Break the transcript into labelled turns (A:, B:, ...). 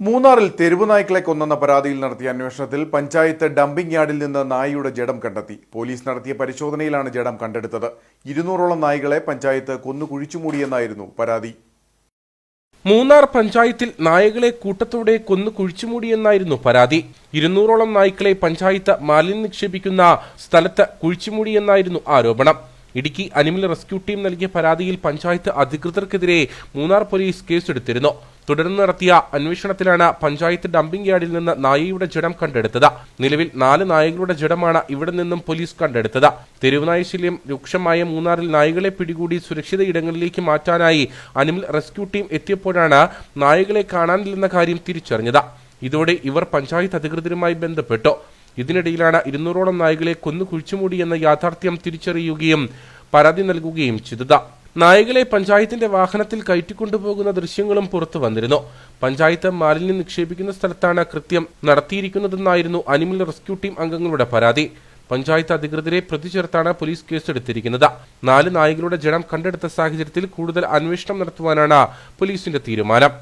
A: മൂന്നാറിൽ തെരുവ് നായ്ക്കളെ കൊന്നെന്ന പരാതിയിൽ നടത്തിയ അന്വേഷണത്തിൽ പഞ്ചായത്ത് ഡംപിംഗ് യാർഡിൽ നിന്ന് നായയുടെ ജഡം കണ്ടെത്തി. പോലീസ് നടത്തിയ പരിശോധനയിലാണ് ജഡം കണ്ടെടുത്തത്. ഇരുന്നൂറോളം നായ്കളെ പഞ്ചായത്ത് കൊന്നു കുഴിച്ചുമൂടിയെന്നായിരുന്നു പരാതി.
B: മൂന്നാർ പഞ്ചായത്തിൽ നായകളെ കൂട്ടത്തോടെ കൊന്നു കുഴിച്ചുമൂടിയെന്നായിരുന്നു പരാതി. ഇരുന്നൂറോളം നായ്ക്കളെ പഞ്ചായത്ത് മാലിന്യം നിക്ഷേപിക്കുന്ന സ്ഥലത്ത് കുഴിച്ചുമൂടിയെന്നായിരുന്നു ആരോപണം. ഇടുക്കി അനിമൽ റെസ്ക്യൂ ടീം നൽകിയ പരാതിയിൽ പഞ്ചായത്ത് അധികൃതർക്കെതിരെ മൂന്നാർ പോലീസ് കേസെടുത്തിരുന്നു. തുടർന്ന് നടത്തിയ അന്വേഷണത്തിലാണ് പഞ്ചായത്ത് ഡംപിംഗ് യാർഡിൽ നിന്ന് നായയുടെ ജഡം കണ്ടെടുത്തത്. നിലവിൽ നാല് നായകളുടെ ജഡമാണ് ഇവിടെ നിന്നും പോലീസ് കണ്ടെടുത്തത്. തെരുവുനായ ശല്യം രൂക്ഷമായ മൂന്നാറിൽ നായകളെ പിടികൂടി സുരക്ഷിത ഇടങ്ങളിലേക്ക് മാറ്റാനായി അനിമൽ റെസ്ക്യൂ ടീം എത്തിയപ്പോഴാണ് നായകളെ കാണാനില്ലെന്ന കാര്യം തിരിച്ചറിഞ്ഞത്. ഇതോടെ ഇവർ പഞ്ചായത്ത് അധികൃതരുമായി ബന്ധപ്പെട്ടു. ഇതിനിടയിലാണ് ഇരുന്നൂറോളം നായകളെ കൊന്നു കുഴിച്ചുമൂടിയെന്ന യാഥാർത്ഥ്യം തിരിച്ചറിയുകയും പരാതി നൽകുകയും ചെയ്തത്. നായകളെ പഞ്ചായത്തിന്റെ വാഹനത്തിൽ കയറ്റിക്കൊണ്ടുപോകുന്ന ദൃശ്യങ്ങളും പുറത്തു വന്നിരുന്നു. പഞ്ചായത്ത് മാലിന്യം നിക്ഷേപിക്കുന്ന സ്ഥലത്താണ് കൃത്യം നടത്തിയിരിക്കുന്നതെന്നായിരുന്നു അനിമൽ റെസ്ക്യൂ ടീം അംഗങ്ങളുടെ പരാതി. പഞ്ചായത്ത് അധികൃതരെ പ്രതി ചേർത്താണ് പോലീസ് കേസെടുത്തിരിക്കുന്നത്. നാല് നായകളുടെ ജഡം കണ്ടെടുത്ത സാഹചര്യത്തിൽ കൂടുതൽ അന്വേഷണം നടത്തുവാനാണ് പോലീസിന്റെ തീരുമാനം.